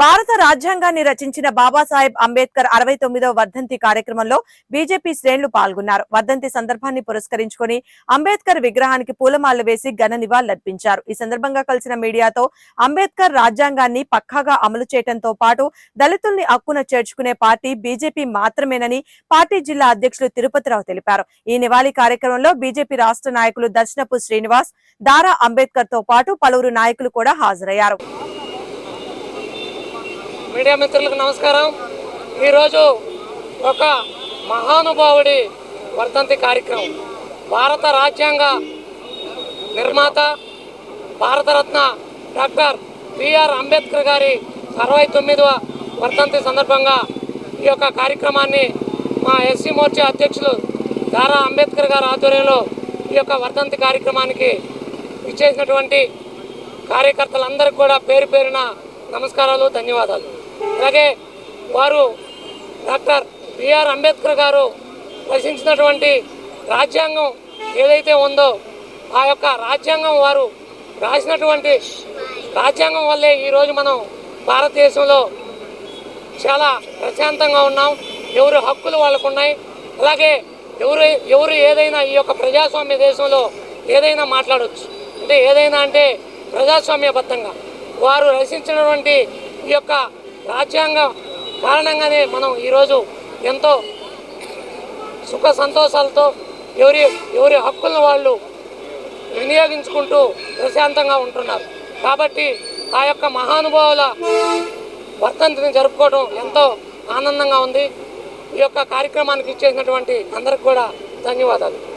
భారత రాజ్యాంగాన్ని రచించిన బాబాసాహెబ్ అంబేద్కర్ అరవై తొమ్మిదవ వర్ధంతి కార్యక్రమంలో బీజేపీ శ్రేణులు పాల్గొన్నారు. వర్ధంతి సందర్భాన్ని పురస్కరించుకుని అంబేద్కర్ విగ్రహానికి పూలమాలలు వేసి ఘన నివాళులర్పించారు. ఈ సందర్భంగా కలిసిన మీడియాతో అంబేద్కర్ రాజ్యాంగాన్ని పక్కాగా అమలు చేయడంతో పాటు దళితుల్ని హక్కున చేర్చుకునే పార్టీ బీజేపీ మాత్రమేనని పార్టీ జిల్లా అధ్యక్షులు తిరుపతిరావు తెలిపారు. ఈ నివాళి కార్యక్రమంలో బీజేపీ రాష్ట్ర నాయకులు దర్శనపు శ్రీనివాస్ దారా అంబేద్కర్తో పాటు పలువురు నాయకులు కూడా హాజరయ్యారు. మీడియా మిత్రులకు నమస్కారం. ఈరోజు ఒక మహానుభావుడి వర్ధంతి కార్యక్రమం. భారత రాజ్యాంగ నిర్మాత భారతరత్న డాక్టర్ బిఆర్ అంబేద్కర్ గారి అరవై తొమ్మిదవ వర్ధంతి సందర్భంగా ఈ యొక్క కార్యక్రమాన్ని మా ఎస్సీ మోర్చా అధ్యక్షులు దారా అంబేద్కర్ గారి ఆధ్వర్యంలో ఈ యొక్క వర్ధంతి కార్యక్రమానికి ఇచ్చేసినటువంటి కార్యకర్తలందరికీ కూడా పేరు పేరున నమస్కారాలు ధన్యవాదాలు. అలాగే వారు డాక్టర్ బిఆర్ అంబేద్కర్ గారు రచించినటువంటి రాజ్యాంగం ఏదైతే ఉందో ఆ యొక్క రాజ్యాంగం వారు రాసినటువంటి రాజ్యాంగం వల్లే ఈరోజు మనం భారతదేశంలో చాలా ప్రశాంతంగా ఉన్నాం. ఎవరి హక్కులు వాళ్ళకు ఉన్నాయి. అలాగే ఎవరు ఎవరు ఏదైనా ఈ యొక్క ప్రజాస్వామ్య దేశంలో ఏదైనా మాట్లాడవచ్చు అంటే ఏదైనా అంటే ప్రజాస్వామ్యబద్ధంగా. వారు రచించినటువంటి ఈ యొక్క రాజ్యాంగం కారణంగానే మనం ఈరోజు ఎంతో సుఖ సంతోషాలతో ఎవరి ఎవరి హక్కులను వాళ్ళు వినియోగించుకుంటూ ప్రశాంతంగా ఉంటున్నారు. కాబట్టి ఆ యొక్క మహానుభావుల వర్ధంతిని జరుపుకోవడం ఎంతో ఆనందంగా ఉంది. ఈ యొక్క కార్యక్రమానికి ఇచ్చేసినటువంటి అందరికి కూడా ధన్యవాదాలు.